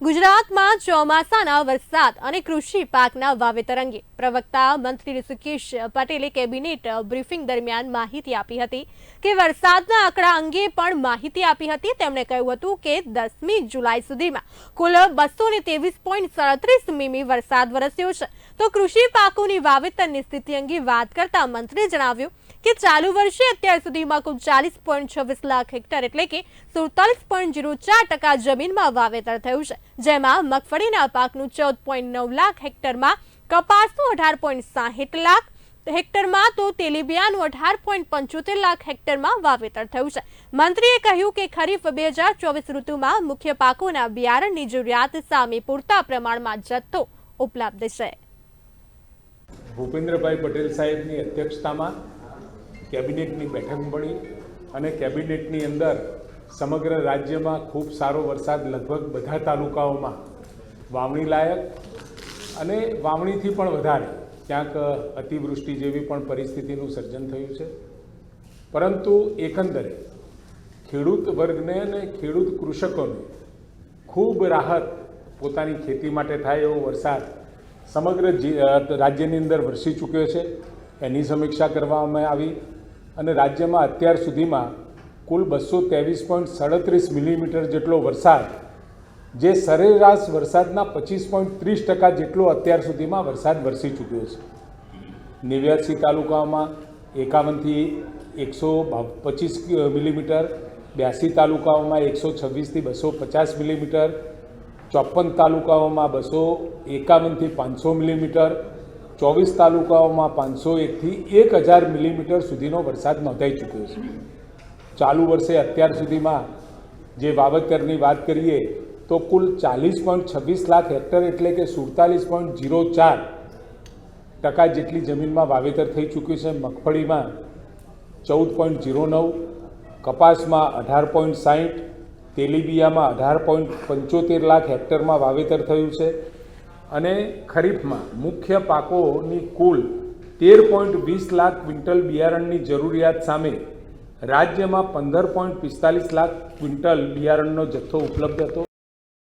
ગુજરાતમાં ચોમાસાના વરસાદ અને કૃષિ પાકના વાવેતર અંગે પ્રવક્તા મંત્રી ઋષિકેશ પટેલે કેબિનેટ બ્રીફિંગ દરમિયાન માહિતી આપી હતી કે વરસાદના આંકડા અંગે પણ માહિતી આપી હતી. તેમણે કહ્યું હતું કે દસમી જુલાઈ સુધીમાં કુલ બસો ને ત્રેવીસ પોઈન્ટ સાડત્રીસ મીમી વરસાદ વરસ્યો છે. તો કૃષિ પાકોની વાવેતરની સ્થિતિ અંગે વાત કરતા મંત્રીએ જણાવ્યું કે ચાલુ વર્ષે અત્યાર સુધીમાં કુલ ચાલીસ પોઈન્ટ છવ્વીસ લાખ હેક્ટર એટલે કે સુડતાલીસ પોઈન્ટ જીરો ચાર ટકા જમીનમાં વાવેતર થયું છે, જેમાં મગફળીના પાકનું ચૌદ પોઈન્ટ નવ લાખ હેક્ટરમાં, કપાસનું અઢાર પોઈન્ટ સાહીઠ લાખ હેક્ટરમાં, તો તેલીબિયાનું અઢાર પોઈન્ટ પંચોતેર લાખ હેક્ટરમાં વાવેતર થયું છે. મંત્રીએ કહ્યું કે ખરીફ બે હજાર ચોવીસ ઋતુમાં મુખ્ય પાકોના બિયારણની જરૂરિયાત સામે પૂરતા પ્રમાણમાં જથ્થો ઉપલબ્ધ છે. ભૂપેન્દ્રભાઈ પટેલ સાહેબની અધ્યક્ષતામાં કેબિનેટની બેઠક મળી અને કેબિનેટની અંદર સમગ્ર રાજ્યમાં ખૂબ સારો વરસાદ લગભગ બધા તાલુકાઓમાં વાવણી લાયક અને વાવણીથી પણ વધારે ક્યાંક અતિવૃષ્ટિ જેવી પણ પરિસ્થિતિનું સર્જન થયું છે. પરંતુ એકંદરે ખેડૂત વર્ગને અને ખેડૂત કૃષકોને ખૂબ રાહત પોતાની ખેતી માટે થાય એવો વરસાદ સમગ્ર રાજ્યની અંદર વરસી ચૂક્યો છે. એની સમીક્ષા કરવામાં આવી. અને રાજ્યમાં અત્યાર સુધીમાં કુલ બસો ત્રેવીસ પોઈન્ટ સાડત્રીસ મિલીમીટર જેટલો વરસાદ, જે સરેરાશ વરસાદના પચીસ પોઈન્ટ ત્રીસ ટકા જેટલો અત્યાર સુધીમાં વરસાદ વરસી ચૂક્યો છે. નેવ્યાસી તાલુકાઓમાં એકાવનથી એકસો પચીસ મિલીમીટર, બ્યાસી તાલુકાઓમાં એકસો છવ્વીસથી બસો પચાસ મિલીમીટર, ચોપન તાલુકાઓમાં બસો એકાવનથી પાંચસો મિલીમીટર ચોવીસ તાલુકાઓમાં પાંચસો એકથી એક હજાર મિલીમીટર સુધીનો વરસાદ નોંધાઈ ચૂક્યો છે. ચાલુ વર્ષે અત્યાર સુધીમાં જે વાવેતરની વાત કરીએ, તો કુલ ચાલીસ પોઈન્ટ છવ્વીસ લાખ હેક્ટર એટલે કે સુડતાલીસ પોઈન્ટ જીરો ચાર ટકા જેટલી જમીનમાં વાવેતર થઈ ચૂક્યું છે. મગફળીમાં ચૌદ પોઈન્ટ જીરો નવ, કપાસમાં અઢાર પોઈન્ટ સાહીઠ તેલીબિયામાં અઢાર પોઈન્ટ પંચોતેર લાખ હેક્ટરમાં વાવેતર થયું છે. અને ખરીફમાં મુખ્ય પાકોની કુલ તેર પોઈન્ટ વીસ લાખ ક્વિન્ટલ બિયારણની જરૂરિયાત સામે રાજ્યમાં પંદર પોઈન્ટ પિસ્તાલીસ લાખ ક્વિન્ટલ બિયારણનો જથ્થો ઉપલબ્ધ હતો.